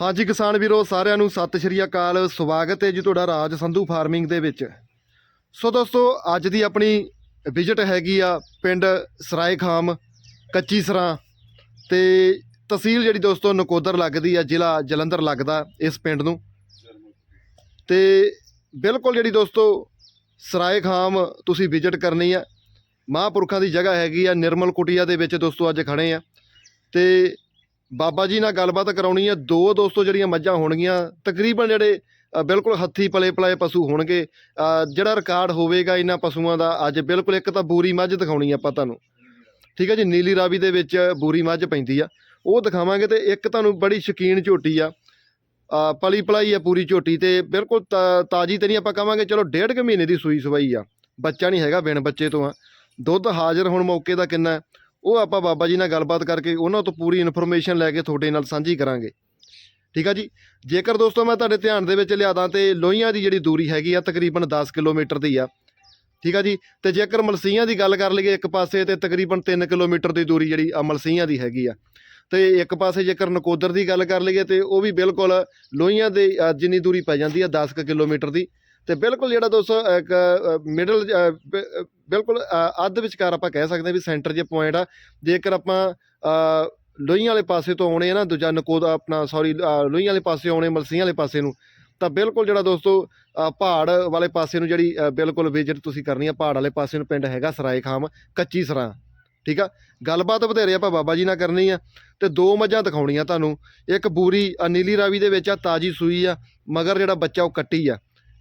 ਹਾਂਜੀ ਕਿਸਾਨ ਵੀਰੋ, ਸਾਰਿਆਂ ਨੂੰ ਸਤਿ ਸ਼੍ਰੀ ਅਕਾਲ, ਸਵਾਗਤ ਹੈ ਜੀ ਤੁਹਾਡਾ ਰਾਜ ਸੰਧੂ ਫਾਰਮਿੰਗ ਦੇ ਵਿੱਚ। ਸੋ ਦੋਸਤੋ, ਅੱਜ ਦੀ ਆਪਣੀ ਵਿਜ਼ਿਟ ਹੈਗੀ ਆ ਪਿੰਡ ਸਰਾਏ ਖਾਮ, ਕੱਚੀ ਸਰਾਂ ਤੇ ਤਹਿਸੀਲ ਜਿਹੜੀ ਦੋਸਤੋ ਨਕੋਦਰ ਲੱਗਦੀ ਆ, ਜ਼ਿਲ੍ਹਾ ਜਲੰਧਰ ਲੱਗਦਾ ਇਸ ਪਿੰਡ ਨੂੰ। ਤੇ ਬਿਲਕੁਲ ਜਿਹੜੀ ਦੋਸਤੋ ਸਰਾਏ ਖਾਮ ਤੁਸੀਂ ਵਿਜ਼ਿਟ ਕਰਨੀ ਆ, ਮਹਾਂਪੁਰਖਾਂ ਦੀ ਜਗ੍ਹਾ ਹੈਗੀ ਆ, ਨਿਰਮਲ ਕੁਟੀਆ ਦੇ ਵਿੱਚ ਦੋਸਤੋ ਅੱਜ ਖੜੇ ਆ। ਤੇ ਬਾਬਾ ਜੀ ਨਾਲ ਗੱਲਬਾਤ ਕਰਾਉਣੀ ਹੈ ਦੋ ਦੋਸਤੋ ਜਿਹੜੀਆਂ ਮੱਝਾਂ ਹੋਣਗੀਆਂ, ਤਕਰੀਬਨ ਜਿਹੜੇ ਬਿਲਕੁਲ ਹੱਥੀ ਪਲੇ ਪਲਾਏ ਪਸ਼ੂ ਹੋਣਗੇ। ਜਿਹੜਾ ਰਿਕਾਰਡ ਹੋਵੇਗਾ ਇਹਨਾਂ ਪਸ਼ੂਆਂ ਦਾ ਅੱਜ, ਬਿਲਕੁਲ ਇੱਕ ਤਾਂ ਬੂਰੀ ਮੱਝ ਦਿਖਾਉਣੀ ਆਪਾਂ ਤੁਹਾਨੂੰ। ਠੀਕ ਹੈ ਜੀ, ਨੀਲੀ ਰਾਵੀ ਦੇ ਵਿੱਚ ਬੂਰੀ ਮੱਝ ਪੈਂਦੀ ਆ। ਉਹ ਦਿਖਾਵਾਂਗੇ ਤੇ ਇੱਕ ਤੁਹਾਨੂੰ ਬੜੀ ਸ਼ਕੀਨ ਝੋਟੀ ਆ। ਪਲੀ ਪਲਾਈ ਆ ਪੂਰੀ ਝੋਟੀ ਤੇ, ਬਿਲਕੁਲ ਤਾ- ਤਾਜੀ ਤੇ ਨਹੀਂ ਆਪਾਂ ਕਹਾਂਗੇ, ਚਲੋ ਡੇਢ ਕੁ ਮਹੀਨੇ ਦੀ ਸੂਈ ਸਵਾਈ ਆ। ਬੱਚਾ ਨਹੀਂ ਹੈਗਾ ਬਿਨ ਬੱਚੇ ਤੋਂ ਆ। ਦੁੱਧ ਹਾਜ਼ਰ ਹੁਣ ਮੌਕੇ ਦਾ ਕਿੰਨਾ? ਉਹ ਆਪਾਂ ਬਾਬਾ ਜੀ ਨਾਲ ਗੱਲਬਾਤ ਕਰਕੇ ਉਹਨਾਂ ਤੋਂ ਪੂਰੀ ਇਨਫੋਰਮੇਸ਼ਨ ਲੈ ਕੇ ਤੁਹਾਡੇ ਨਾਲ ਸਾਂਝੀ ਕਰਾਂਗੇ। ਠੀਕ ਆ ਜੀ? ਜੇਕਰ ਦੋਸਤੋ ਮੈਂ ਤੁਹਾਡੇ ਧਿਆਨ ਦੇ ਵਿੱਚ ਲਿਆਦਾ ਤੇ ਲੋਹੀਆਂ ਦੀ ਜਿਹੜੀ ਦੂਰੀ ਹੈਗੀ ਆ ਤਕਰੀਬਨ 10 ਕਿਲੋਮੀਟਰ ਦੀ ਆ। ਠੀਕ ਆ ਜੀ? ਤੇ ਜੇਕਰ ਮਲਸੀਆਂ ਦੀ ਗੱਲ ਕਰ ਲਈਏ ਇੱਕ ਪਾਸੇ ਤੇ ਤਕਰੀਬਨ 3 ਕਿਲੋਮੀਟਰ ਦੀ ਦੂਰੀ ਜਿਹੜੀ ਆ ਮਲਸੀਆਂ ਦੀ ਹੈਗੀ ਆ। ਤੇ ਇੱਕ ਪਾਸੇ ਜੇਕਰ ਨਕੋਦਰ ਦੀ ਗੱਲ ਕਰ ਲਈਏ ਤੇ ਉਹ ਵੀ ਬਿਲਕੁਲ ਲੋਹੀਆਂ ਦੇ ਜਿੰਨੀ ਦੂਰੀ ਪੈ ਜਾਂਦੀ ਆ 10 ਕੁ ਕਿਲੋਮੀਟਰ ਦੀ। ਤੇ ਬਿਲਕੁਲ ਜਿਹੜਾ ਦੋਸਤੋ ਇੱਕ ਮਿਡਲ ਬਿਲਕੁਲ ਅੱਧ ਵਿਚਕਾਰ ਆਪਾਂ ਕਹਿ ਸਕਦੇ ਹਾਂ ਵੀ ਸੈਂਟਰ ਜੇ ਪੁਆਇੰਟ ਆ ਜੇਕਰ ਆਪਾਂ ਅ, ਲੋਹੀਆਂ ਵਾਲੇ ਪਾਸੇ ਤੋਂ ਆਉਣੇ ਆ ਨਾ ਦੂਜਾ ਨਕੋਦ ਆਪਣਾ ਸੌਰੀ ਲੋਹੀਆਂ ਵਾਲੇ ਪਾਸੇ ਆਉਣੇ ਮਲਸੀਆਂ ਵਾਲੇ ਪਾਸੇ ਨੂੰ ਤਾਂ ਬਿਲਕੁਲ ਜਿਹੜਾ ਦੋਸਤੋ ਪਹਾੜ ਵਾਲੇ ਪਾਸੇ ਨੂੰ ਜਿਹੜੀ ਬਿਲਕੁਲ ਵਿਜ਼ਿਟ ਤੁਸੀਂ ਕਰਨੀ ਆ ਪਹਾੜ ਵਾਲੇ ਪਾਸੇ ਨੂੰ ਪਿੰਡ ਹੈਗਾ ਸਰਾਏ ਖਾਮ ਕੱਚੀ ਸਰਾਂ ਠੀਕ ਆ? ਗੱਲਬਾਤ ਵਧੇਰੇ ਆਪਾਂ ਬਾਬਾ ਜੀ ਨਾਲ ਕਰਨੀ ਆ ਤੇ ਦੋ ਮੱਝਾਂ ਦਿਖਾਉਣੀਆਂ ਤੁਹਾਨੂੰ ਇੱਕ ਬੂਰੀ ਨੀਲੀ ਰਾਵੀ ਦੇ ਵਿੱਚ ਆ ਤਾਜੀ ਸੂਈ ਆ ਮਗਰ ਜਿਹੜਾ ਬੱਚਾ ਉਹ ਕੱਟੀ ਆ।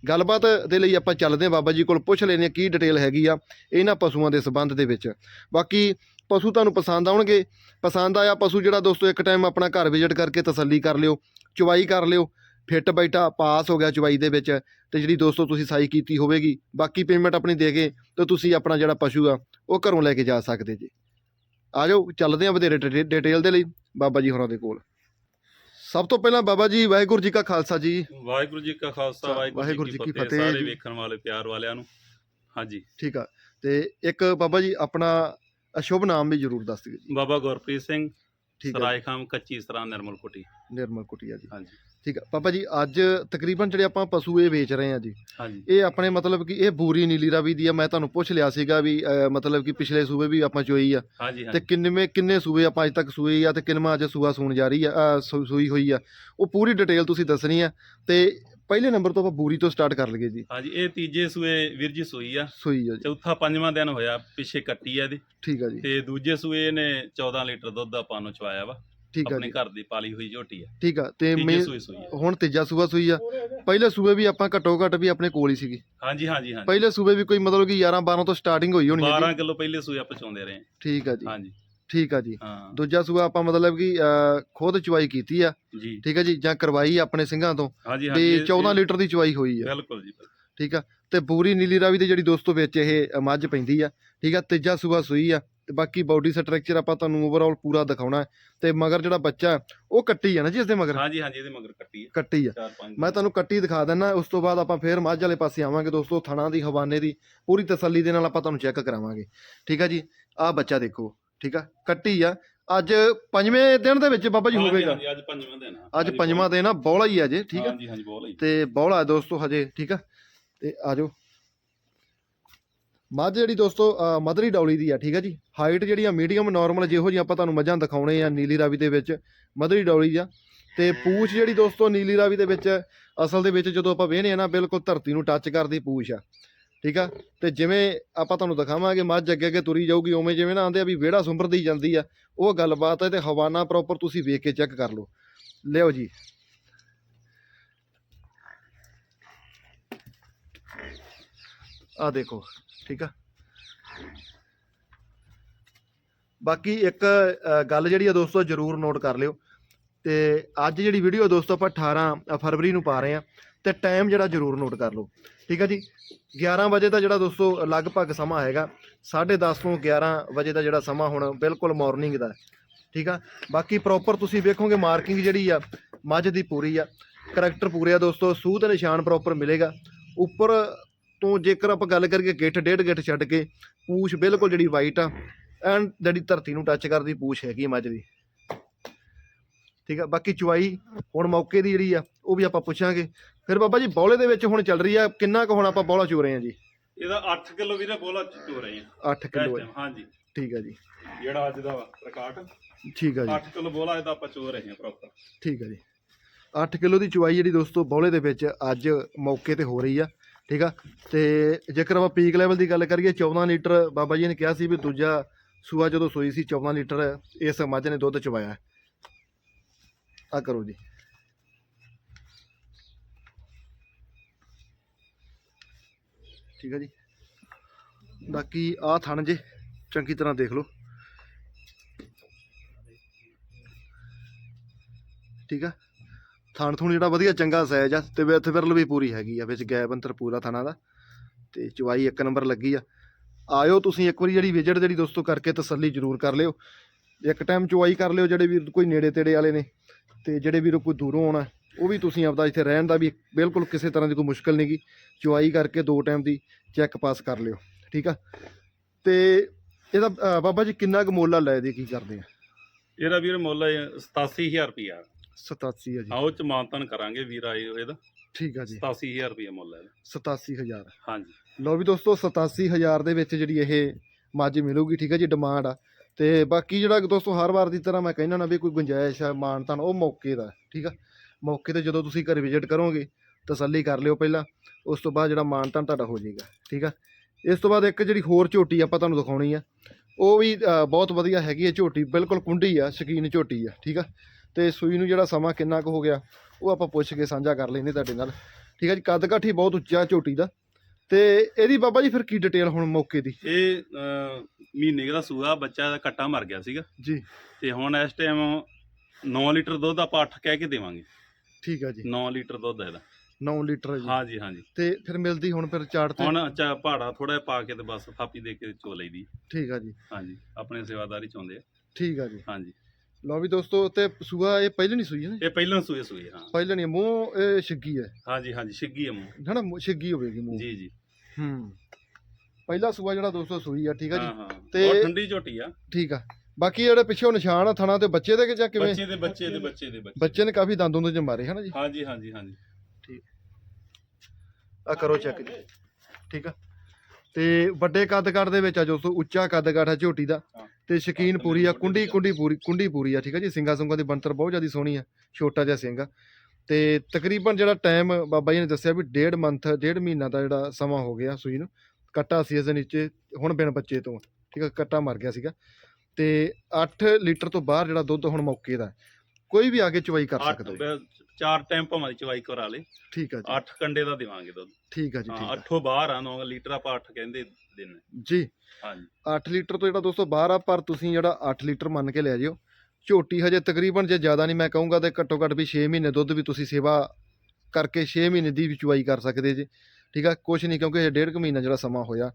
ਗੱਲਬਾਤ ਦੇ ਲਈ ਆਪਾਂ ਚੱਲਦੇ ਹਾਂ। ਬਾਬਾ ਜੀ ਕੋਲ ਪੁੱਛ ਲੈਂਦੇ ਹਾਂ ਕੀ ਡਿਟੇਲ ਹੈਗੀ ਆ ਇਹਨਾਂ ਪਸ਼ੂਆਂ ਦੇ ਸਬੰਧ ਦੇ ਵਿੱਚ। ਬਾਕੀ ਪਸ਼ੂ ਤੁਹਾਨੂੰ ਪਸੰਦ ਆਉਣਗੇ। ਪਸੰਦ ਆਇਆ ਪਸ਼ੂ ਜਿਹੜਾ ਦੋਸਤੋ, ਇੱਕ ਟਾਈਮ ਆਪਣਾ ਘਰ ਵਿਜ਼ਿਟ ਕਰਕੇ ਤਸੱਲੀ ਕਰ ਲਿਓ ਚਵਾਈ ਕਰ ਲਿਓ। ਫਿੱਟ ਬੈਠਾ, ਪਾਸ ਹੋ ਗਿਆ ਚਵਾਈ ਦੇ ਵਿੱਚ ਤੇ ਜਿਹੜੀ ਦੋਸਤੋ ਤੁਸੀਂ ਸਾਈ ਕੀਤੀ ਹੋਵੇਗੀ, ਬਾਕੀ ਪੇਮੈਂਟ ਆਪਣੀ ਦੇ ਕੇ ਤੇ ਤੁਸੀਂ ਆਪਣਾ ਜਿਹੜਾ ਪਸ਼ੂ ਆ, ਉਹ ਘਰੋਂ ਲੈ ਕੇ ਜਾ ਸਕਦੇ ਜੀ। ਆ ਜਾਓ, ਚੱਲਦੇ ਹਾਂ ਵਧੇਰੇ ਡਿਟੇ- ਡਿਟੇਲ ਦੇ ਲਈ ਬਾਬਾ ਜੀ ਹੋਰਾਂ ਦੇ ਕੋਲ। ਸਭ ਤੋਂ ਪਹਿਲਾਂ ਬਾਬਾ ਜੀ ਵਾਹਿਗੁਰੂ ਜੀ ਕਾ ਖਾਲਸਾ ਜੀ। ਵਾਹਿਗੁਰੂ ਜੀ ਕਾ ਖਾਲਸਾ ਵਾਹਿਗੁਰੂ ਜੀ ਕੀ ਫਤਿਹ ਸਾਰੇ। ਵੇਖਣ ਵਾਲੇ ਪਿਆਰ ਵਾਲਿਆਂ ਨੂੰ। ਹਾਂਜੀ। ਠੀਕ ਆ। ਤੇ ਇੱਕ ਬਾਬਾ ਜੀ ਆਪਣਾ ਅਸ਼ੁਭ ਨਾਮ ਵੀ ਜ਼ਰੂਰ ਦੱਸ ਦਿਓ ਜੀ। ਬਾਬਾ ਗੁਰਪ੍ਰੀਤ ਸਿੰਘ ਠੀਕ ਸਰਾਏ ਖਾਮ ਕੱਚੀ ਸਰਾਂ ਨਿਰਮਲ ਕੋਟੀ ਨਿਰਮਲ ਕੁਟੀਆ ਜੀ। ਹਾਂਜੀ। ਠੀਕ ਆ। ਬਾਬਾ ਜੀ ਅੱਜ ਤਕਰੀਬਨ ਜਿਹੜੇ ਆਪਾਂ ਪਸ਼ੂ ਇਹ ਵੇਚ ਰਹੇ ਆ ਜੀ ਹਾਂਜੀ। ਇਹ ਆਪਣੇ ਮਤਲਬ ਕਿ ਇਹ ਬੂਰੀ ਨੀਲੀ ਰਾਵੀ ਦੀ ਆ। ਮੈਂ ਤੁਹਾਨੂੰ ਪੁੱਛ ਲਿਆ ਸੀਗਾ ਵੀ ਅਹ, ਮਤਲਬ ਕਿ ਪਿਛਲੇ ਸੂਬੇ ਵੀ ਆਪਾਂ ਚੋਈ ਆ। ਹਾਂਜੀ ਤੇ ਹਾਂਜੀ। ਕਿੰਨਵੇਂ ਕਿੰਨੇ ਸੂਬੇ ਆਪਾਂ ਅੱਜ ਤੱਕ ਸੂਏ ਆ ਤੇ ਕਿੰਨਵਾਂ ਅੱਜ ਸੂਆ ਸੂਣ ਜਾ ਰਹੀ ਆ ਅਹ, ਸੂ- ਸੂਈ ਹੋਈ ਆ। ਉਹ ਪੂਰੀ ਡਿਟੇਲ ਤੁਸੀਂ ਦੱਸਣੀ ਆ। ਤੇ ਪਹਿਲੇ ਨੰਬਰ ਤੋਂ ਆਪਾਂ ਬੂਰੀ ਤੋਂ ਸਟਾਰਟ ਕਰ ਲਈਏ ਜੀ। ਹਾਂਜੀ ਇਹ ਤੀਜੇ ਸੂਏ ਵੀਰ ਜੀ ਸੂਈ ਆ। ਸੂਈ ਆ ਜੀ। ਚੌਥਾ ਪੰਜਵਾਂ ਦਿਨ ਹੋਇਆ ਪਿੱਛੇ ਕੱਟੀ ਆ ਇਹਦੀ। ਠੀਕ ਆ ਜੀ। ਤੇ ਦੂਜੇ ਸੂਏ ਨੇ 14 ਲੀਟਰ ਦੁੱਧ ਆਪਾਂ ਨੂੰ ਚਵਾਇਆ ਵਾ। ਠੀਕ ਆ ਆਪਣੇ ਜੀ। ਘਰ ਦੀ ਪਾਲੀ ਹੋਈ ਝੋਟੀ ਆ। ਠੀਕ ਆ ਤੇ ਤੀਜੇ ਮੇ ਸੂਈ ਹੁਣ ਤੀਜਾ ਸੂਆ ਸੂਈ ਆ। ਪਹਿਲੇ ਸੂਬੇ ਵੀ ਆਪਾਂ ਘੱਟੋ ਘੱਟ ਵੀ ਆਪਣੇ ਕੋਲ ਹੀ ਸੀਗੀ। ਹਾਂਜੀ ਹਾਂਜੀ ਹਾਂਜੀ। ਪਹਿਲੇ ਸੂਬੇ ਵੀ ਕੋਈ ਮਤਲਬ ਕਿ 11 12 ਤੋਂ ਸਟਾਰਟਿੰਗ ਹੋਈ ਹੋਣੀ ਹੈ 12 ਜੀ ਕਿਲੋ ਪਹਿਲੇ ਸੂਏ ਆਪਾਂ ਚੋਂਦੇ ਰਹੇ ਠੀਕ ਆ ਜੀ। ਹਾਂਜੀ। ਠੀਕ ਆ ਜੀ। ਹਾਂ। ਦੂਜਾ ਸੂਆ ਆਪਾਂ ਮਤਲਬ ਕਿ ਅਹ, ਖੁਦ ਚੁਆਈ ਕੀਤੀ ਆ। ਜੀ। ਠੀਕ ਆ ਜੀ ਜਾਂ ਕਰਵਾਈ ਆ ਆਪਣੇ ਸਿੰਘਾਂ ਤੋਂ। ਹਾਂਜੀ ਤੇ ਹਾਂਜੀ 14 ਲੀਟਰ ਦੀ ਚੁਆਈ ਹੋਈ ਆ। ਬਿਲਕੁਲ ਜੀ ਬਿਲਕੁਲ। ਠੀਕ ਆ। ਤੇ ਬੂਰੀ ਨੀਲੀ ਰਾਵੀ ਦੇ ਜਿਹੜੀ ਦੋਸਤੋ ਵਿੱਚ ਇਹ ਅ, ਮੱਝ ਪੈਂਦੀ ਆ। ਠੀਕ ਆ ਤੀਜਾ ਸੂਆ ਸੂਈ ਆ। ਤੇ ਬਾਕੀ ਬਾਡੀ ਸਟਰਕਚਰ ਆਪਾਂ ਤੁਹਾਨੂੰ ਓਵਰਆਲ ਪੂਰਾ ਦਿਖਾਉਣਾ ਹੈ। ਤੇ ਮਗਰ ਜਿਹੜਾ ਬੱਚਾ ਹੈ, ਉਹ ਕੱਟੀ ਆ ਨਾ ਜੀ ਇਸ ਦੇ ਮਗਰ? ਹਾਂਜੀ ਹਾਂਜੀ ਇਹਦੇ ਮਗਰ ਕੱਟੀ ਆ ਕੱਟੀ ਆ ਚਾਰ ਪੰਜ ਮੈਂ ਤੁਹਾਨੂੰ ਕੱਟੀ ਦਿਖਾ ਦਿੰਦਾ ਉਸ ਤੋਂ ਬਾਅਦ ਆਪਾਂ ਫੇਰ ਮੱਝ ਵਾਲੇ ਪਾਸੇ ਆਵਾਂਗੇ ਦੋਸਤੋ ਥਣਾ ਦੀ ਹਵਾਨੇ ਦੀ ਪੂਰੀ ਤਸੱਲੀ ਦੇ ਨਾਲ ਆਪਾਂ ਤੁਹਾਨੂੰ ਚੈੱਕ ਕਰਾਵਾਂਗੇ। ਠੀਕ ਆ ਜੀ? ਆਹ ਬੱਚਾ ਦੇਖੋ ਠੀਕ ਆ ਕੱਟੀ ਆ। ਅੱਜ ਪੰਜਵੇਂ ਦਿਨ ਦੇ ਵਿੱਚ ਬਾਬਾ ਜੀ ਹਾਂਜੀ, ਹੋਵੇਗਾ ਹਾਂਜੀ, ਅੱਜ ਪੰਜਵਾਂ ਦਿਨ ਆ। ਅੱਜ ਪੰਜਵਾਂ ਦਿਨ ਆ ਬੌਲਾ ਹੀ ਆ ਜੇ ਠੀਕ ਆ ਹਾਂਜੀ ਹਾਂਜੀ ਬੋਲ ਹੀ। ਤੇ ਬੌਲਾ ਦੋਸਤੋ ਹਜੇ ਠੀਕ ਆ ਤੇ ਆਜੋ ਮੱਝ ਜਿਹੜੀ ਦੋਸਤੋ ਅ, ਮਧਰੀ ਡੌਲੀ ਦੀ ਆ ਠੀਕ ਆ ਜੀ? ਹਾਈਟ ਜਿਹੜੀ ਆ ਮੀਡੀਅਮ ਨਾਰਮਲ ਜਿਹੋ ਜੀ ਆਪਾਂ ਤੁਹਾਨੂੰ ਮੱਝਾਂ ਦਿਖਾਉਣੇ ਆ ਨੀਲੀ ਰਾਵੀ ਦੇ ਵਿੱਚ ਮਧਰੀ ਡੌਲੀ ਆ। ਤੇ ਪੂਛ ਜਿਹੜੀ ਦੋਸਤੋ ਨੀਲੀ ਰਾਵੀ ਦੇ ਵਿੱਚ ਅਸਲ ਦੇ ਵਿੱਚ ਜਦੋਂ ਆਪਾਂ ਵੇਹਨੇ ਆ ਨਾ ਬਿਲਕੁਲ ਧਰਤੀ ਨੂੰ ਟੱਚ ਕਰਦੀ ਪੂਛ ਆ ਠੀਕ ਆ? ਤੇ ਜਿਵੇਂ ਆਪਾਂ ਤੁਹਾਨੂੰ ਦਿਖਾਵਾਂਗੇ ਮੱਝ ਅੱਗੇ ਅੱਗੇ ਤੁਰੀ ਜਾਊਗੀ ਉਵੇਂ ਜਿਵੇਂ ਨਾ ਆਂਦੇ ਆ ਵੀ ਵਿਹੜਾ ਸੁੰਬਰਦੀ ਜਾਂਦੀ ਆ ਉਹ ਗੱਲਬਾਤ ਹੈ ਤੇ ਹਵਾਨਾ ਪ੍ਰੋਪਰ ਤੁਸੀਂ ਵੇਖ ਕੇ ਚੈੱਕ ਕਰ ਲਓ। ਲਿਓ ਜੀ। ਆ ਦੇਖੋ, ਠੀਕ ਆ। ਬਾਕੀ ਇੱਕ ਗੱਲ ਜਿਹੜੀ ਆ ਦੋਸਤੋ ਜਰੂਰ ਨੋਟ ਕਰ ਲਿਓ। ਤੇ ਅੱਜ ਜਿਹੜੀ ਵੀਡੀਓ ਦੋਸਤੋ ਆਪਾਂ 18 ਫਰਵਰੀ ਨੂੰ ਪਾ ਰਹੇ ਆ, ਤੇ ਟਾਈਮ ਜਿਹੜਾ ਜਰੂਰ ਨੋਟ ਕਰ ਲਓ। ਠੀਕ ਆ ਜੀ? 11 ਵਜੇ ਦਾ ਜਿਹੜਾ ਦੋਸਤੋ ਲਗਭਗ ਸਮਾਂ ਹੈਗਾ 10:30 ਤੋਂ 11 ਵਜੇ ਦਾ ਜਿਹੜਾ ਸਮਾਂ ਹੁਣ ਬਿਲਕੁਲ ਮਾਰਨਿੰਗ ਦਾ ਠੀਕ ਆ? ਬਾਕੀ ਪ੍ਰੋਪਰ ਤੁਸੀਂ ਵੇਖੋਗੇ ਮਾਰਕਿੰਗ ਜਿਹੜੀ ਆ, ਮੱਝ ਦੀ ਪੂਰੀ ਆ। ਕਰੈਕਟਰ ਪੂਰੇ ਆ ਦੋਸਤੋ ਸੂਹ ਤੇ ਨਿਸ਼ਾਨ ਪ੍ਰੋਪਰ ਮਿਲੇਗਾ। ਉੱਪਰ ਤੋਂ ਜੇਕਰ ਆਪਾਂ ਗੱਲ ਕਰੀਏ ਗਿੱਠ ਡੇਢ ਗਿੱਠ ਛੱਡ ਕੇ ਪੂਛ ਬਿਲਕੁਲ ਜਿਹੜੀ ਵਾਈਟ ਆ ਐਂਡ ਜਿਹੜੀ ਧਰਤੀ ਨੂੰ ਟੱਚ ਕਰਦੀ ਪੂਛ ਹੈਗੀ ਮੱਝ ਦੀ। ਠੀਕ ਆ ਬਾਕੀ ਚੁਆਈ ਹੁਣ ਮੌਕੇ ਦੀ ਜਿਹੜੀ ਆ ਉਹ ਵੀ ਆਪਾਂ ਪੁੱਛਾਂਗੇ। ਫਿਰ ਬਾਬਾ ਜੀ ਬੌਲੇ ਦੇ ਵਿੱਚ ਹੁਣ ਚੱਲ ਰਹੀ ਆ ਕਿੰਨਾ ਕੁ ਹੁਣ ਆਪਾਂ ਬੌਲਾ ਚੋ ਰਹੇ ਆ ਜੀ? ਇਹਦਾ 8 ਕਿਲੋ ਵੀਰੇ ਬੋਲਾ ਚੋ ਰਹੇ ਆ। 8 ਕਿਲੋ ਹਾਂਜੀ। ਠੀਕ ਆ ਜੀ। ਜਿਹੜਾ ਅੱਜ ਦਾ ਰਿਕਾਰਡ ਠੀਕ ਆ ਜੀ। 8 ਕਿਲੋ ਬੋਲਾ ਇਹਦਾ ਆਪਾਂ ਚੋ ਰਹੇ ਆ ਪ੍ਰੋਪਰ ਠੀਕ ਆ ਜੀ। 8 ਕਿਲੋ ਦੀ ਚੁਆਈ ਜਿਹੜੀ ਦੋਸਤੋ ਬੌਲੇ ਦੇ ਵਿੱਚ ਅੱਜ ਮੌਕੇ ਤੇ ਹੋ ਰਹੀ ਆ। ਠੀਕ ਆ? ਤੇ ਜੇਕਰ ਆਪਾਂ ਪੀਕ ਲੈਵਲ ਦੀ ਗੱਲ ਕਰੀਏ 14 ਲੀਟਰ ਬਾਬਾ ਜੀ ਨੇ ਕਿਹਾ ਸੀ ਵੀ ਦੂਜਾ ਸੂਆ ਜਦੋਂ ਸੋਈ ਸੀ 14 ਲੀਟਰ ਇਸ ਮੱਝ ਨੇ ਦੁੱਧ ਚਵਾਇਆ। ਆ ਕਰੋ ਜੀ। ਠੀਕ ਹੈ ਜੀ। ਬਾਕੀ ਆ ਥਣ ਜੇ, ਚੰਗੀ ਤਰ੍ਹਾਂ ਦੇਖ ਲਓ। ਠੀਕ ਆ? ਥਣ ਥੁਣ ਜਿਹੜਾ ਵਧੀਆ ਚੰਗਾ ਸਾਈਜ਼ ਆ, ਤੇ ਇੱਥੇ ਵਿਰਲ ਵੀ ਪੂਰੀ ਹੈਗੀ ਆ, ਵਿੱਚ ਗੈਪ ਅੰਤਰ ਪੂਰਾ ਥਣਾ ਦਾ, ਤੇ ਚਵਾਈ ਇੱਕ ਨੰਬਰ ਲੱਗੀ ਆ। ਆਇਓ ਤੁਸੀਂ ਇੱਕ ਵਾਰੀ ਜਿਹੜੀ ਵਿਜਿਟ ਜਿਹੜੀ ਦੋਸਤੋ ਕਰਕੇ ਤਸੱਲੀ ਜ਼ਰੂਰ ਕਰ ਲਿਓ। ਇੱਕ ਟਾਈਮ ਚੁਆਈ ਕਰ ਲਿਓ ਜਿਹੜੇ ਵੀ ਕੋਈ ਨੇੜੇ ਤੇੜੇ ਵਾਲੇ ਨੇ, ਤੇ ਜਿਹੜੇ ਵੀਰ ਕੋਈ ਦੂਰੋਂ ਆਉਣਾ, ਉਹ ਵੀ ਤੁਸੀਂ ਆਪਦਾ ਇੱਥੇ ਰਹਿਣ ਦਾ ਵੀ ਬਿਲਕੁਲ ਕਿਸੇ ਤਰ੍ਹਾਂ ਦੀ ਕੋਈ ਮੁਸ਼ਕਲ ਨਹੀਂਗੀ ਚੁਆਈ ਕਰਕੇ ਦੋ ਟਾਈਮ ਦੀ ਚੈੱਕ ਪਾਸ ਕਰ ਲਿਓ, ਠੀਕ ਆ? ਤੇ ਇਹਦਾ ਬਾਬਾ ਜੀ ਕਿੰਨਾ ਕੁ ਮੁੱਲ ਆ ਲੈ ਦੇ, ਕੀ ਕਰਦੇ ਆ? ਇਹਦਾ ਵੀਰ ਮੁੱਲ ਹੈ 87000 ਰੁਪਿਆ 87 ਆ ਜੀ। ਆਓ ਚ ਮਾਨਤਨ ਕਰਾਂਗੇ ਵੀਰ ਆਏ ਇਹਦਾ। ਠੀਕ ਆ ਜੀ। 87000 ਰੁਪਿਆ ਮੁੱਲ ਹੈ ਇਹਦਾ। 87000 ਹਾਂਜੀ। ਲਓ ਵੀ ਦੋਸਤੋ 87000 ਦੇ ਵਿੱਚ ਜਿਹੜੀ ਇਹ ਮੱਝ ਮਿਲੂਗੀ ਠੀਕ ਹੈ ਜੀ ਡਿਮਾਂਡ ਆ। ਤੇ ਬਾਕੀ ਜਿਹੜਾ ਦੋਸਤੋ ਹਰ ਵਾਰ ਦੀ ਤਰ੍ਹਾਂ ਮੈਂ ਕਹਿੰਦਾ ਨਾ ਵੀ ਕੋਈ ਗੁੰਜਾਇਸ਼ ਆ ਮਾਨਤਾਨ ਉਹ ਮੌਕੇ ਦਾ ਠੀਕ ਆ। ਮੌਕੇ ਤੇ ਜਦੋਂ ਤੁਸੀਂ ਘਰ ਵਿਜ਼ਿਟ ਕਰੋਗੇ ਤਸੱਲੀ ਕਰ ਲਿਓ ਪਹਿਲਾਂ। ਉਸ ਤੋਂ ਬਾਅਦ ਜਿਹੜਾ ਮਾਨਤਾਨ ਤੁਹਾਡਾ ਹੋ ਜਾਏਗਾ ਠੀਕ ਆ। ਇਸ ਤੋਂ ਬਾਅਦ ਇੱਕ ਜਿਹੜੀ ਹੋਰ ਝੋਟੀ ਆਪਾਂ ਤੁਹਾਨੂੰ ਦਿਖਾਉਣੀ ਆ। ਉਹ ਵੀ ਅ, ਬਹੁਤ ਵਧੀਆ ਹੈਗੀ ਹੈ ਝੋਟੀ ਬਿਲਕੁਲ ਕੁੰਡੀ ਆ ਸ਼ਕੀਨ ਝੋਟੀ ਆ ਠੀਕ ਆ। ਤੇ ਸੂਈ ਨੂੰ ਜਿਹੜਾ ਸਮਾਂ ਕਿੰਨਾ ਕੁ ਹੋ ਗਿਆ ਉਹ ਆਪਾਂ ਪੁੱਛ ਕੇ ਸਾਂਝਾ ਕਰ ਲੈਨੇ ਤੁਹਾਡੇ ਨਾਲ। ਠੀਕ ਆ ਜੀ ਕੱਦ ਕਾਠੀ ਬਹੁਤ ਉੱਚਾ ਝੋਟੀ ਦਾ। ਤੇ ਇਹਦੀ ਬਾਬਾ ਜੀ ਫਿਰ ਕੀ ਡਿਟੇਲ ਹੁਣ ਮੌਕੇ ਦੀ? ਇਹ ਮਹੀਨੇ ਦਾ ਸੂਆ ਬੱਚਾ ਦਾ ਕੱਟਾ ਮਰ ਗਿਆ ਸੀਗਾ। ਜੀ। ਤੇ ਹੁਣ ਇਸ ਟਾਈਮ 9 ਲੀਟਰ ਦੁੱਧ ਆਪਾਂ 8 ਕਹਿ ਕੇ ਦੇਵਾਂਗੇ। ਠੀਕ ਆ ਜੀ। 9 ਲੀਟਰ ਦੁੱਧ ਇਹਦਾ। 9 ਲੀਟਰ ਜੀ। ਹਾਂਜੀ ਹਾਂਜੀ। ਤੇ ਫਿਰ ਮਿਲਦੀ ਹੁਣ ਫਿਰ ਚਾਰ ਤੇ? ਹੁਣ ਚਾ ਪਹਾੜਾ ਥੋੜਾ ਜਿਹਾ ਪਾ ਕੇ ਤੇ ਬਸ ਥਾਪੀ ਦੇ ਕੇ ਚੋ ਲਈਦੀ। ਠੀਕ ਆ ਜੀ। ਹਾਂਜੀ ਆਪਣੇ ਸੇਵਾਦਾਰੀ ਚਾਹੁੰਦੇ ਆ। ਠੀਕ ਆ ਜੀ। ਹਾਂਜੀ। ਲਓ ਵੀ ਦੋਸਤੋ ਤੇ ਸੂਆ ਇਹ ਪਹਿਲਾਂ ਨਹੀਂ ਸੂਈ ਹੈ ਨਾ? ਇਹ ਪਹਿਲਾਂ ਸੂਏ ਸੂਏ ਹਾਂ। ਪਹਿਲਾਂ ਨਹੀਂ ਮੂੰਹ ਇਹ ਛਿੱਗੀ ਹੈ। ਹਾਂਜੀ ਹਾਂਜੀ ਛਿੱਗੀ ਆ ਮੂੰਹ। ਹਨਾ ਮੂੰਹ- ਛਿੱਗੀ ਹੋਵੇਗੀ ਮੂੰਹ। ਜੀ ਜੀ। ਹੂੰ। ਪਹਿਲਾ ਸੂਆ ਜਿਹੜਾ ਦੋਸਤੋ ਸੂਈ ਆ ਠੀਕ ਆ ਹਾਂ ਜੀ? ਹਾਂ ਤੇ- ਬਹੁਤ ਠੰਡੀ ਝੋਟੀ ਆ। ਠੀਕ ਆ। ਬਾਕੀ ਜਿਹੜੇ ਪਿੱਛੋਂ ਨਿਸ਼ਾਨ ਆ ਥਣਾ ਤੇ ਬੱਚੇ ਦੇ ਕਿ ਜਾਂ ਕਿਵੇਂ? ਬੱਚੇ ਦੇ ਬੱਚੇ ਦੇ ਬੱਚੇ ਦੇ ਬੱਚੇ ਬੱਚੇ ਨੇ ਕਾਫੀ ਦੰਦ ਹੁੰਦੇ ਚ ਮਾਰੇ ਹਨਾ ਜੀ? ਹਾਂਜੀ ਹਾਂਜੀ ਹਾਂਜੀ। ਆ ਕਰੋ ਚੈੱਕ ਜੀ। ਠੀਕ ਆ। ਤੇ ਵੱਡੇ ਕੱਦ ਕੱਦ ਦੇ ਵਿੱਚ ਆ ਦੋਸਤੋ ਉੱਚਾ ਕੱਦ ਕੱਦ ਆ ਝੋਟੀ ਦਾ। ਹਾਂ। ਤੇ ਸ਼ਕੀਨ ਪੂਰੀ ਆ ਕੁੰਡੀ ਕੁੰਡੀ ਪੂਰੀ ਕੁੰਡੀ ਪੂਰੀ ਆ ਠੀਕ ਆ ਜੀ? ਸਿੰਗਾ ਸੁੰਗਾ ਦੀ ਬਣਤਰ ਬਹੁਤ ਜ਼ਿਆਦਾ ਸੋਹਣੀ ਆ ਛੋਟਾ ਜਿਹਾ ਸਿੰਘ ਆ। ਤੇ ਤਕਰੀਬਨ ਜਿਹੜਾ ਟਾਈਮ ਬਾਬਾ ਜੀ ਨੇ ਦੱਸਿਆ ਵੀ ਡੇਢ ਮੰਥ ਡੇਢ ਮਹੀਨਾ ਦਾ ਜਿਹੜਾ ਸਮਾਂ ਹੋ ਗਿਆ ਸੂਈ ਨੂੰ ਕੱਟਾ ਸੀ ਇਸ ਦੇ ਨੀਚੇ ਹੁਣ ਬਿਨ ਬੱਚੇ ਤੋਂ ਠੀਕ ਆ? ਕੱਟਾ ਮਰ ਗਿਆ ਸੀਗਾ। ਤੇ 8 ਲੀਟਰ ਤੋਂ ਬਾਹਰ ਜਿਹੜਾ ਦੁੱਧ ਹੁਣ ਮੌਕੇ ਦਾ ਕੋਈ ਵੀ ਆ ਕੇ ਚਵਾਈ ਕਰ ਸਕਦਾ ਜੀ। ਚਾਰ ਟਾਈਮ ਭਾਵੇਂ ਚਵਾਈ ਕਰਾ ਲੇ। ਠੀਕ ਆ ਜੀ। 8 ਕੰਡੇ ਦਾ ਦੇਵਾਂਗੇ ਦੁੱਧ। ਠੀਕ ਆ ਜੀ ਹਾਂ ਠੀਕ ਆ। ਅੱਠੋਂ ਬਾਹਰ ਆ 9 ਲੀਟਰ ਆਪਾਂ 8 ਕਹਿੰਦੇ ਦਿਨ ਜੀ। ਹਾਂਜੀ। 8 ਲੀਟਰ ਤੋਂ ਜਿਹੜਾ ਦੋਸਤੋ ਬਾਹਰ ਆ ਪਰ ਤੁਸੀਂ ਜਿਹੜਾ 8 ਲੀਟਰ ਮੰਨ ਕੇ ਲੈ ਜਿਓ। ਝੋਟੀ ਹਜੇ ਤਕਰੀਬਨ ਜੇ ਜ਼ਿਆਦਾ ਨਹੀਂ ਮੈਂ ਕਹੂੰਗਾ ਤੇ ਘੱਟੋ ਘੱਟ ਵੀ 6 ਮਹੀਨੇ ਦੁੱਧ ਵੀ ਤੁਸੀਂ ਸੇਵਾ ਕਰਕੇ 6 ਮਹੀਨੇ ਦੀ ਵੀ ਚੁਆਈ ਕਰ ਸਕਦੇ ਜੇ। ਠੀਕ ਆ ਕੁਛ ਨਹੀਂ ਕਿਉਂਕਿ ਇਹ ਡੇਢ ਕੁ ਮਹੀਨਾ ਜਿਹੜਾ ਸਮਾਂ ਹੋਇਆ।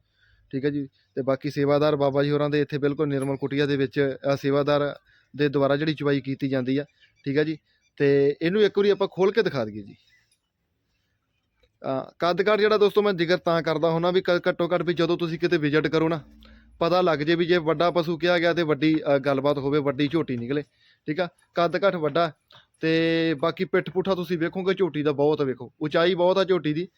ਠੀਕ ਹੈ ਜੀ ਤੇ ਬਾਕੀ ਸੇਵਾਦਾਰ ਬਾਬਾ ਜੀ ਹੋਰਾਂ ਦੇ ਇੱਥੇ ਬਿਲਕੁਲ ਨਿਰਮਲ ਕੁਟੀਆ ਦੇ ਵਿੱਚ ਸੇਵਾਦਾਰ ਦੇ ਦੁਆਰਾ ਜਿਹੜੀ ਚੁਆਈ ਕੀਤੀ ਜਾਂਦੀ ਆ। ਠੀਕ ਹੈ ਜੀ ਤੇ ਇਹਨੂੰ ਇੱਕ ਵਾਰੀ ਆਪਾਂ ਖੋਲ ਕੇ ਦਿਖਾ ਦਈਏ ਜੀ। ਅ, ਕੱਦ ਕਾਠ ਜਿਹੜਾ ਦੋਸਤੋ ਮੈਂ ਜ਼ਿਕਰ ਤਾਂ ਕਰਦਾ ਹੁੰਦਾ ਵੀ ਕ- ਘੱਟੋ ਘੱਟ ਵੀ ਜਦੋਂ ਤੁਸੀਂ ਕਿਤੇ ਵਿਜ਼ਿਟ ਕਰੋ ਨਾ ਪਤਾ ਲੱਗ ਜੇ ਵੀ ਜੇ ਵੱਡਾ ਪਸ਼ੂ ਕਿਹਾ ਗਿਆ ਤੇ ਵੱਡੀ ਗੱਲਬਾਤ ਹੋਵੇ ਵੱਡੀ ਝੋਟੀ ਨਿਕਲੇ ਠੀਕ ਆ? ਕੱਦ ਘੱਟ ਵੱਡਾ ਤੇ ਬਾਕੀ ਪਿੱਠ ਪੁੱਠਾ ਤੁਸੀਂ ਵੇਖੋਗੇ ਝੋਟੀ ਦਾ ਬਹੁਤ ਵੇਖੋ ਉਚਾਈ ਬਹੁਤ ਆ ਝੋਟੀ ਦੀ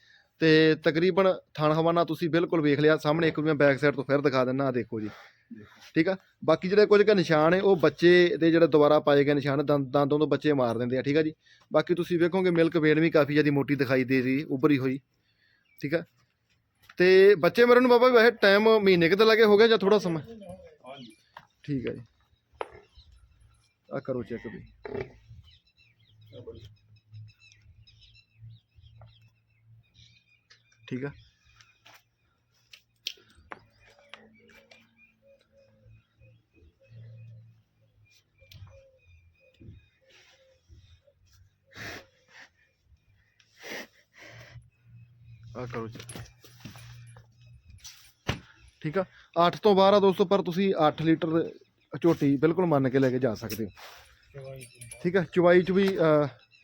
ਤੇ ਤਕਰੀਬਨ ਥਣ ਹਵਾਨਾ ਤੁਸੀਂ ਬਿਲਕੁਲ ਵੇਖ ਲਿਆ ਸਾਹਮਣੇ ਇੱਕ ਵੀ ਮੈਂ ਬੈਕ ਸਾਈਡ ਤੋਂ ਫਿਰ ਦਿਖਾ ਦਿੰਨਾ ਆਹ ਦੇਖੋ ਜੀ। ਠੀਕ ਆ? ਬਾਕੀ ਜਿਹੜੇ ਕੁਝ ਕੁ ਨਿਸ਼ਾਨ ਹੈ ਉਹ ਬੱਚੇ ਦੇ ਜਿਹੜੇ ਦੁਬਾਰਾ ਪਾਏ ਗਏ ਨਿਸ਼ਾਨ ਦੰਦ ਤੋਂ ਬੱਚੇ ਮਾਰ ਦਿੰਦੇ ਆ ਠੀਕ ਆ ਜੀ? ਬਾਕੀ ਤੁਸੀਂ ਵੇਖੋਗੇ ਮਿਲਕ ਵੇਨ ਵੀ ਕਾਫੀ ਜ਼ਿਆਦਾ ਮੋਟੀ ਦਿਖਾਈ ਦੇ ਰਹੀ ਉਭਰੀ ਹੋਈ ਠੀਕ ਆ? ਤੇ ਬੱਚੇ ਮਰਨ ਨੂੰ ਬਾਬਾ ਵੈਸੇ ਟਾਈਮ ਮਹੀਨੇ ਕਿਤੇ ਲੱਗੇ ਹੋ ਗਿਆ ਜਾਂ ਥੋੜਾ ਸਮਾਂ? ਠੀਕ ਹੈ ਜੀ। ਆ ਕਰੋ ਚੈੱਕ ਵੀ। ਠੀਕ ਆ ਆ ਕਰੋ ਜੀ ਠੀਕ ਆ 8 ਤੋਂ 12 ਦੋਸਤੋ ਪਰ ਤੁਸੀਂ 8 ਲੀਟਰ ਝੋਟੀ ਬਿਲਕੁਲ ਮੰਨ ਕੇ ਲੈ ਕੇ ਜਾ ਸਕਦੇ ਹੋ। ਠੀਕ ਆ ਚਵਾਈ ਚ ਵੀ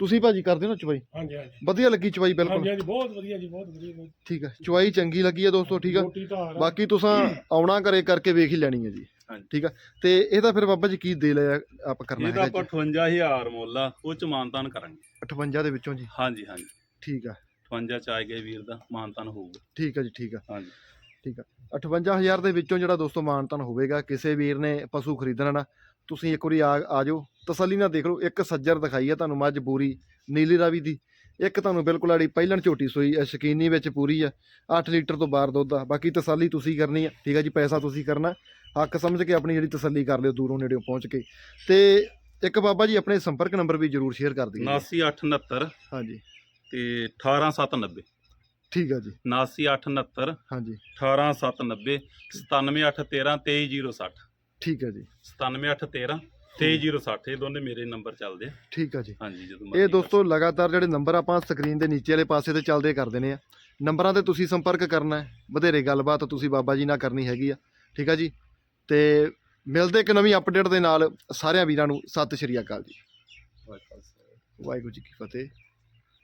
ਤੁਸੀਂ ਭਾਜੀ ਕਰਦੇ ਹੋ ਨਾ ਚਵਾਈ? ਹਾਂਜੀ ਹਾਂਜੀ। ਵਧੀਆ ਲੱਗੀ ਚਵਾਈ ਬਿਲਕੁਲ? ਹਾਂਜੀ ਬਹੁਤ ਵਧੀਆ ਜੀ ਬਹੁਤ ਵਧੀਆ ਠੀਕ ਆ ਚਵਾਈ ਚੰਗੀ ਲੱਗੀ ਆ ਦੋਸਤੋ ਠੀਕ ਆ। ਬਾਕੀ ਤੁਸੀਂ ਆਉਣਾ ਘਰੇ ਕਰਕੇ ਵੇਖ ਹੀ ਲੈਣੀ ਹੈ ਜੀ। ਠੀਕ ਆ ਤੇ ਇਹਦਾ ਫਿਰ ਬਾਬਾ ਜੀ ਕੀ ਦੇ ਲਿਆ ਆਪਾਂ ਕਰਨਾ ਇਹਦਾ ਹੈਗਾ ਆਪਾਂ 58000 ਮੁੱਲ ਆ ਉਹ ਚ ਮਾਨਤਾਨ ਕਰਾਂਗੇ। 58 ਦੇ ਵਿੱਚੋਂ ਜੀ? ਹਾਂਜੀ ਹਾਂਜੀ। ਠੀਕ ਆ 58 ਚ ਆ ਗਏ ਵੀਰ ਦਾ ਮਾਨਤਾਨ ਹੋਊਗਾ। ਠੀਕ ਆ ਜੀ ਠੀਕ ਆ ਹਾਂਜੀ। 58000 ਦੇ ਵਿੱਚੋਂ ਜਿਹੜਾ ਦੋਸਤੋ ਮਾਨਤਨ ਹੋਵੇਗਾ ਕਿਸੇ ਵੀਰ ਨੇ ਪਸ਼ੂ ਖਰੀਦਣਾ ਨਾ ਤੁਸੀਂ ਇੱਕ ਵਾਰੀ ਆ ਆ ਜਾਓ। ਤਸੱਲੀ ਨਾਲ ਦੇਖ ਲਓ ਇੱਕ ਸੱਜਰ ਦਿਖਾਈ ਆ ਤੁਹਾਨੂੰ ਮੱਝ ਬੂਰੀ ਨੀਲੀ ਰਾਵੀ ਦੀ। ਇੱਕ ਤੁਹਾਨੂੰ ਬਿਲਕੁਲ ਆੜੀ ਪਹਿਲਣ ਝੋਟੀ ਸੋਈ ਆ ਸ਼ਕੀਨੀ ਵਿੱਚ ਪੂਰੀ ਆ। 8 ਲੀਟਰ ਤੋਂ ਬਾਹਰ ਦੁੱਧ ਆ। ਬਾਕੀ ਤਸੱਲੀ ਤੁਸੀਂ ਕਰਨੀ ਆ। ਠੀਕ ਆ ਜੀ ਪੈਸਾ ਤੁਸੀਂ ਕਰਨਾ। ਹੱਕ ਸਮਝ ਕੇ ਆਪਣੀ ਜਿਹੜੀ ਤਸੱਲੀ ਕਰ ਲਿਓ ਦੂਰੋਂ ਨੇੜਿਓਂ ਪਹੁੰਚ ਕੇ। ਤੇ ਇੱਕ ਬਾਬਾ ਜੀ ਆਪਣੇ ਸੰਪਰਕ ਨੰਬਰ ਵੀ ਜਰੂਰ ਸ਼ੇਅਰ ਕਰ ਦਿਓ 79869 ਹਾਂਜੀ। ਤੇ 18790 ਠੀਕ ਆ ਜੀ। 79869 ਹਾਂਜੀ। 18790 97813 23060 ਠੀਕ ਆ ਜੀ। 97813 23060 ਇਹ ਦੋਨੇ ਮੇਰੇ ਨੰਬਰ ਚੱਲਦੇ ਆ। ਠੀਕ ਆ ਜੀ। ਹਾਂਜੀ ਜਦੋਂ ਇਹ ਦੋਸਤੋ ਲਗਾਤਾਰ ਜਿਹੜੇ ਨੰਬਰ ਆਪਾਂ ਸਕਰੀਨ ਦੇ ਨੀਚੇ ਵਾਲੇ ਪਾਸੇ ਤੇ ਚੱਲਦੇ ਕਰ ਦਿੰਦੇ ਆ ਨੰਬਰਾਂ ਤੇ ਤੁਸੀਂ ਸੰਪਰਕ ਕਰਨਾ ਹੈ ਵਧੇਰੇ ਗੱਲਬਾਤ ਤੁਸੀਂ ਬਾਬਾ ਜੀ ਨਾਲ ਕਰਨੀ ਹੈਗੀ ਆ। ਠੀਕ ਆ ਜੀ। ਤੇ ਮਿਲਦੇ ਇੱਕ ਨਵੀਂ ਅਪਡੇਟ ਦੇ ਨਾਲ ਸਾਰਿਆਂ ਵੀਰਾਂ ਨੂੰ ਸਤਿ ਸ਼੍ਰੀ ਅਕਾਲ ਜੀ। ਵਾਹਿਗੁਰੂ ਜੀ ਕੀ ਫਤਿਹ।